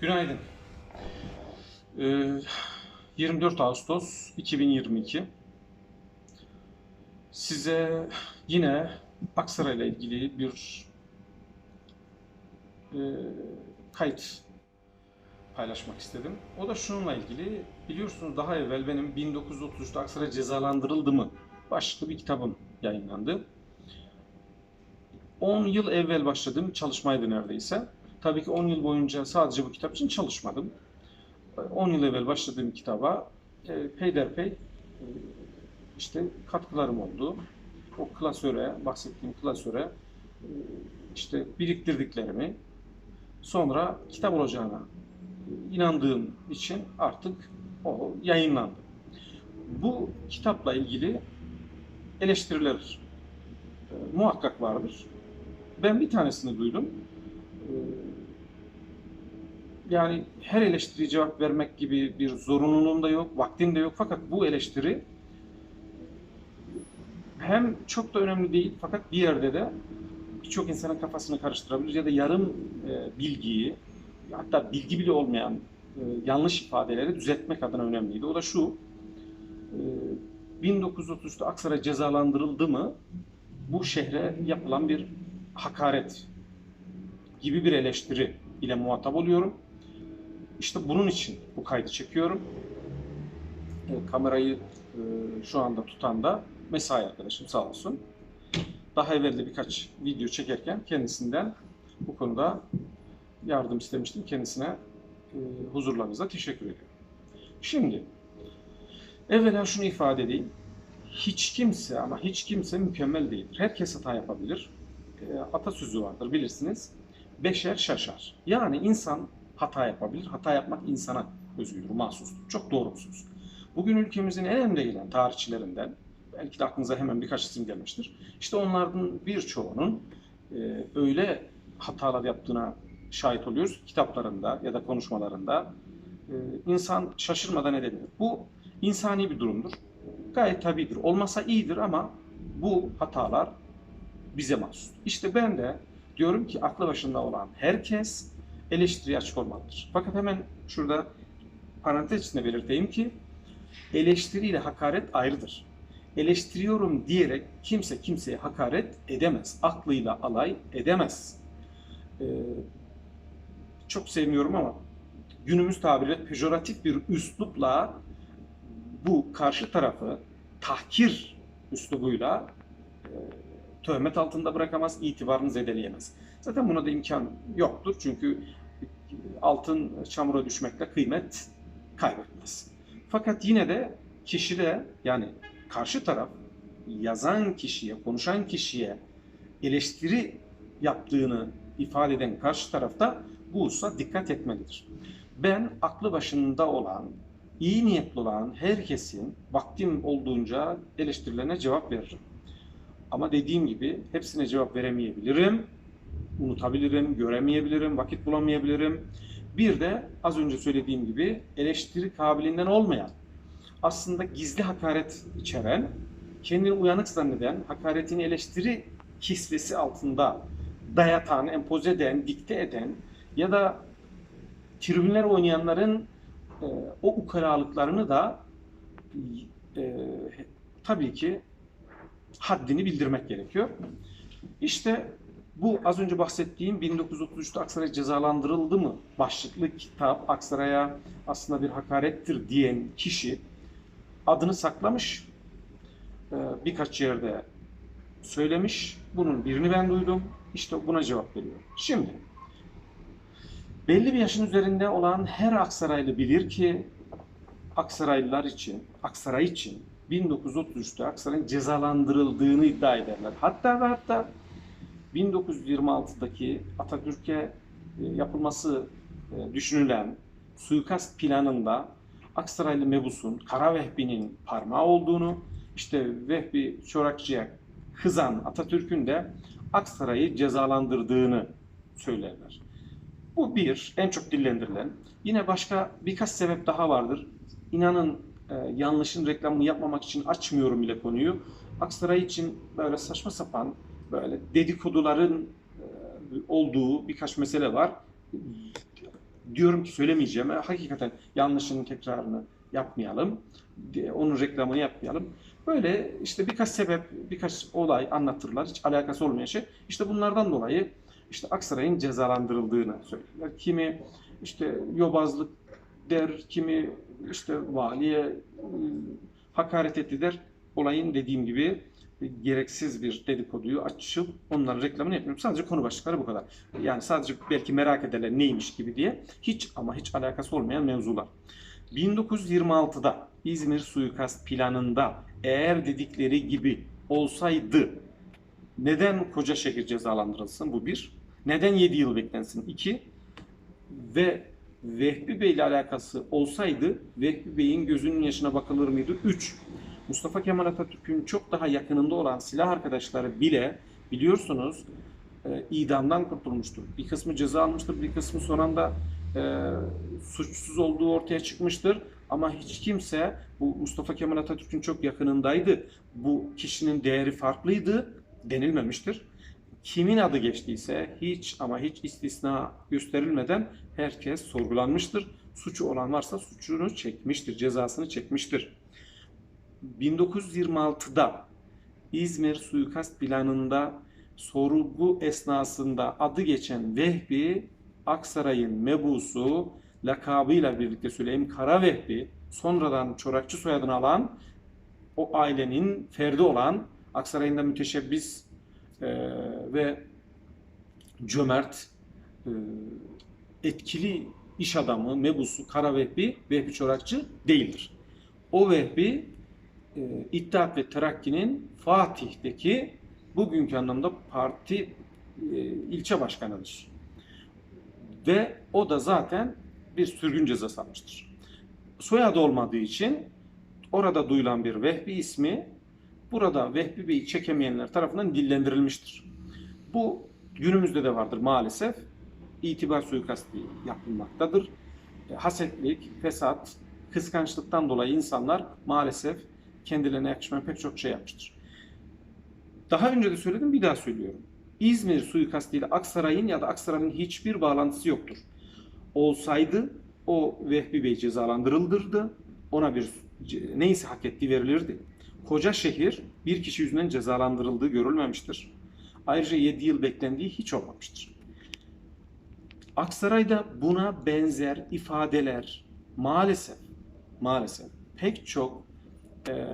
Günaydın. Ee, 24 Ağustos 2022. Size yine Aksaray ile ilgili bir e, kayıt paylaşmak istedim. O da şununla ilgili. Biliyorsunuz daha evvel benim 1933'te Aksaray cezalandırıldı mı başlıklı bir kitabım yayınlandı. 10 yıl evvel başladığım çalışmaydı neredeyse. Tabii ki 10 yıl boyunca sadece bu kitap için çalışmadım. 10 yıl evvel başladığım kitaba e, peyderpey e, işte katkılarım oldu. O klasöre, bahsettiğim klasöre e, işte biriktirdiklerimi sonra kitap olacağına inandığım için artık o yayınlandı. Bu kitapla ilgili eleştiriler e, muhakkak vardır. Ben bir tanesini duydum. Ee, Yani her eleştiriye cevap vermek gibi bir zorunluluğum da yok, vaktim de yok. Fakat bu eleştiri hem çok da önemli değil fakat bir yerde de birçok insanın kafasını karıştırabilir ya da yarım e, bilgiyi hatta bilgi bile olmayan e, yanlış ifadeleri düzeltmek adına önemliydi. O da şu, e, 1933'te Aksaray cezalandırıldı mı bu şehre yapılan bir hakaret gibi bir eleştiri ile muhatap oluyorum. İşte bunun için bu kaydı çekiyorum. E, kamerayı e, şu anda tutan da mesai arkadaşım sağ olsun. Daha evvel de birkaç video çekerken kendisinden bu konuda yardım istemiştim. Kendisine e, huzurlarınızda teşekkür ediyorum. Şimdi evvela şunu ifade edeyim. Hiç kimse ama hiç kimse mükemmel değildir. Herkes hata yapabilir. E, atasözü vardır bilirsiniz. Beşer şaşar. Yani insan hata yapabilir. Hata yapmak insana özgüdür, mahsustur. Çok doğru bir söz. Bugün ülkemizin en önde gelen tarihçilerinden, belki de aklınıza hemen birkaç isim gelmiştir. İşte onlardan birçoğunun e, öyle hatalar yaptığına şahit oluyoruz. Kitaplarında ya da konuşmalarında. E, insan şaşırmadan edemiyor. Bu insani bir durumdur. Gayet tabidir. Olmasa iyidir ama bu hatalar bize mahsus. İşte ben de diyorum ki aklı başında olan herkes eleştiriye açık olmalıdır. Fakat hemen şurada parantez içinde belirteyim ki eleştiriyle hakaret ayrıdır. Eleştiriyorum diyerek kimse kimseye hakaret edemez. Aklıyla alay edemez. Ee, çok sevmiyorum ama günümüz tabiriyle pejoratif bir üslupla bu karşı tarafı tahkir üslubuyla e, töhmet altında bırakamaz, itibarını zedeleyemez. Zaten buna da imkan yoktur çünkü altın çamura düşmekle kıymet kaybetmez. Fakat yine de kişide yani karşı taraf yazan kişiye, konuşan kişiye eleştiri yaptığını ifade eden karşı tarafta bu hususa dikkat etmelidir. Ben aklı başında olan, iyi niyetli olan herkesin vaktim olduğunca eleştirilerine cevap veririm. Ama dediğim gibi hepsine cevap veremeyebilirim, unutabilirim, göremeyebilirim, vakit bulamayabilirim. Bir de az önce söylediğim gibi eleştiri kabiliğinden olmayan, aslında gizli hakaret içeren, kendini uyanık zanneden, hakaretini eleştiri kisvesi altında dayatan, empoze eden, dikte eden ya da tribünler oynayanların e, o ukalalıklarını da e, tabii ki haddini bildirmek gerekiyor. İşte bu az önce bahsettiğim 1933'te Aksaray cezalandırıldı mı başlıklı kitap Aksaray'a aslında bir hakarettir diyen kişi adını saklamış. Ee, birkaç yerde söylemiş. Bunun birini ben duydum. İşte buna cevap veriyorum. Şimdi belli bir yaşın üzerinde olan her Aksaraylı bilir ki Aksaraylılar için, Aksaray için 1933'te Aksaray'ın cezalandırıldığını iddia ederler. Hatta ve hatta 1926'daki Atatürk'e e, yapılması e, düşünülen suikast planında Aksaraylı Mebus'un, Kara Vehbi'nin parmağı olduğunu, işte Vehbi Çorakçı'ya kızan Atatürk'ün de Aksaray'ı cezalandırdığını söylerler. Bu bir, en çok dillendirilen. Yine başka birkaç sebep daha vardır. İnanın yanlışın reklamını yapmamak için açmıyorum bile konuyu. Aksaray için böyle saçma sapan, böyle dedikoduların e, olduğu birkaç mesele var. diyorum ki söylemeyeceğim. E, Hakikaten yanlışın tekrarını yapmayalım. Onun reklamını yapmayalım. Böyle işte birkaç sebep, birkaç olay anlatırlar. Hiç alakası olmayan şey. İşte bunlardan dolayı işte Aksaray'ın cezalandırıldığını söylüyorlar. Kimi işte yobazlık der, kimi işte valiye e, hakaret etti der. Olayın dediğim gibi gereksiz bir dedikoduyu açıp onların reklamını yapmıyorum. Sadece konu başlıkları bu kadar. Yani sadece belki merak ederler neymiş gibi diye. Hiç ama hiç alakası olmayan mevzular. 1926'da İzmir suikast planında eğer dedikleri gibi olsaydı neden koca şehir cezalandırılsın? Bu bir. Neden 7 yıl beklensin? İki. Ve Vehbi Bey ile alakası olsaydı Vehbi Bey'in gözünün yaşına bakılır mıydı? 3. Mustafa Kemal Atatürk'ün çok daha yakınında olan silah arkadaşları bile biliyorsunuz e, idamdan kurtulmuştur. Bir kısmı ceza almıştır, bir kısmı son anda e, suçsuz olduğu ortaya çıkmıştır. Ama hiç kimse bu Mustafa Kemal Atatürk'ün çok yakınındaydı. Bu kişinin değeri farklıydı denilmemiştir. Kimin adı geçtiyse hiç ama hiç istisna gösterilmeden herkes sorgulanmıştır. Suçu olan varsa suçunu çekmiştir, cezasını çekmiştir. 1926'da İzmir suikast planında sorgu esnasında adı geçen Vehbi Aksaray'ın mebusu lakabıyla birlikte söyleyeyim Kara Vehbi sonradan Çorakçı soyadını alan o ailenin ferdi olan Aksaray'ın da müteşebbis e, ve cömert e, etkili iş adamı, mebusu Kara Vehbi, Vehbi Çorakçı değildir. O Vehbi e, İttihat ve Terakki'nin Fatih'teki bugünkü anlamda parti e, ilçe başkanıdır. Ve o da zaten bir sürgün cezası almıştır. Soyadı olmadığı için orada duyulan bir Vehbi ismi burada Vehbi Bey'i çekemeyenler tarafından dillendirilmiştir. Bu günümüzde de vardır maalesef. İtibar suikasti yapılmaktadır. E, Hasetlik, fesat, kıskançlıktan dolayı insanlar maalesef kendilerine yakışmayan pek çok şey yapmıştır. Daha önce de söyledim, bir daha söylüyorum. İzmir suikastı ile Aksaray'ın ya da Aksaray'ın hiçbir bağlantısı yoktur. Olsaydı o Vehbi Bey cezalandırılırdı. Ona bir neyse hak ettiği verilirdi. Koca şehir bir kişi yüzünden cezalandırıldığı görülmemiştir. Ayrıca 7 yıl beklendiği hiç olmamıştır. Aksaray'da buna benzer ifadeler maalesef maalesef pek çok e,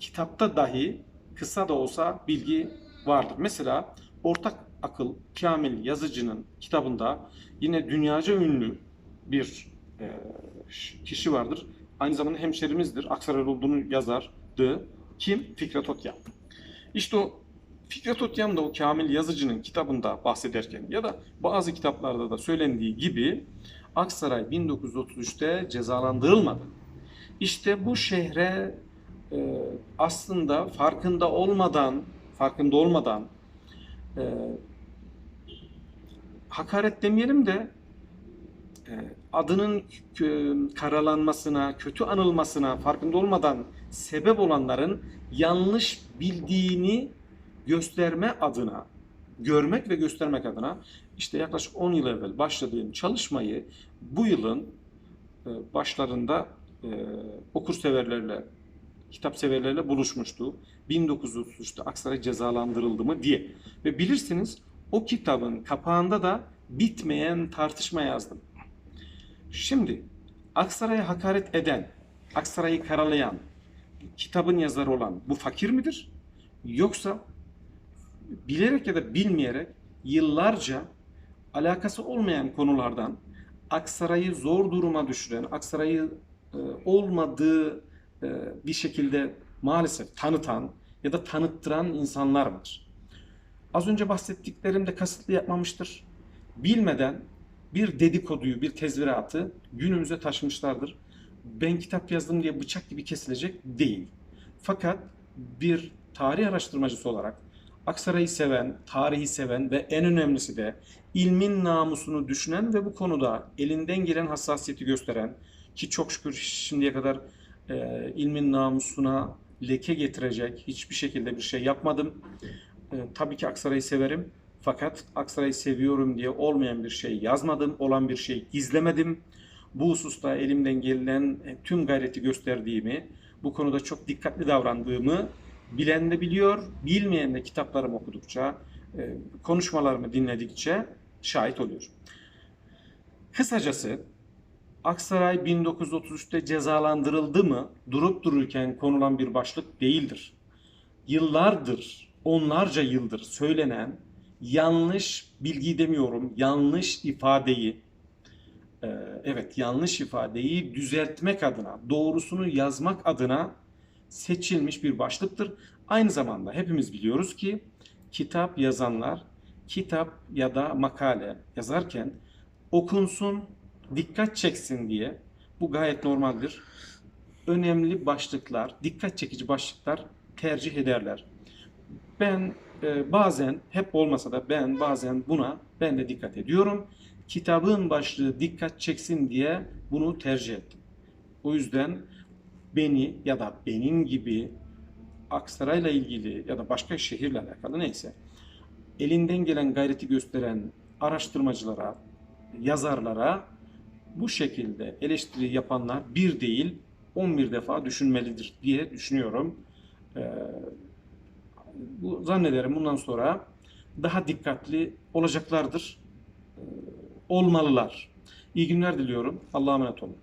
kitapta dahi kısa da olsa bilgi vardır. Mesela Ortak Akıl Kamil Yazıcı'nın kitabında yine dünyaca ünlü bir e, kişi vardır. Aynı zamanda hemşerimizdir. Aksaraylı olduğunu yazardı. Kim? Fikret Otyam. İşte o Fikret Otyam da o Kamil Yazıcı'nın kitabında bahsederken ya da bazı kitaplarda da söylendiği gibi Aksaray 1933'te cezalandırılmadı. İşte bu şehre e, aslında farkında olmadan farkında olmadan e, hakaret demeyelim de e, adının kö- karalanmasına, kötü anılmasına farkında olmadan sebep olanların yanlış bildiğini gösterme adına, görmek ve göstermek adına işte yaklaşık 10 yıl evvel başladığım çalışmayı bu yılın e, başlarında e, okurseverlerle, kitap severlerle buluşmuştu. 1933'te Aksaray cezalandırıldı mı diye. Ve bilirsiniz o kitabın kapağında da bitmeyen tartışma yazdım. Şimdi Aksaray'a hakaret eden, Aksaray'ı karalayan, kitabın yazarı olan bu fakir midir? Yoksa bilerek ya da bilmeyerek yıllarca alakası olmayan konulardan Aksaray'ı zor duruma düşüren, Aksaray'ı e, olmadığı e, bir şekilde maalesef tanıtan ya da tanıttıran insanlar var. Az önce bahsettiklerimde kasıtlı yapmamıştır. Bilmeden bir dedikoduyu, bir tezviratı günümüze taşımışlardır. Ben kitap yazdım diye bıçak gibi kesilecek değil. Fakat bir tarih araştırmacısı olarak Aksaray'ı seven, tarihi seven ve en önemlisi de ilmin namusunu düşünen ve bu konuda elinden gelen hassasiyeti gösteren ki çok şükür şimdiye kadar e, ilmin namusuna leke getirecek hiçbir şekilde bir şey yapmadım. E, tabii ki Aksaray'ı severim. Fakat Aksaray'ı seviyorum diye olmayan bir şey yazmadım, olan bir şey gizlemedim. Bu hususta elimden gelen tüm gayreti gösterdiğimi, bu konuda çok dikkatli davrandığımı bilen de biliyor, bilmeyen de kitaplarımı okudukça, e, konuşmalarımı dinledikçe şahit oluyor. Kısacası Aksaray 1933'te cezalandırıldı mı durup dururken konulan bir başlık değildir. Yıllardır, onlarca yıldır söylenen yanlış bilgi demiyorum, yanlış ifadeyi, e, evet yanlış ifadeyi düzeltmek adına, doğrusunu yazmak adına seçilmiş bir başlıktır. Aynı zamanda hepimiz biliyoruz ki kitap yazanlar kitap ya da makale yazarken okunsun, dikkat çeksin diye bu gayet normaldir. Önemli başlıklar, dikkat çekici başlıklar tercih ederler. Ben e, bazen hep olmasa da ben bazen buna ben de dikkat ediyorum. Kitabın başlığı dikkat çeksin diye bunu tercih ettim. O yüzden beni ya da benim gibi Aksaray'la ilgili ya da başka şehirle alakalı neyse elinden gelen gayreti gösteren araştırmacılara, yazarlara bu şekilde eleştiri yapanlar bir değil 11 defa düşünmelidir diye düşünüyorum. Ee, bu zannederim bundan sonra daha dikkatli olacaklardır. Ee, olmalılar. İyi günler diliyorum. Allah'a emanet olun.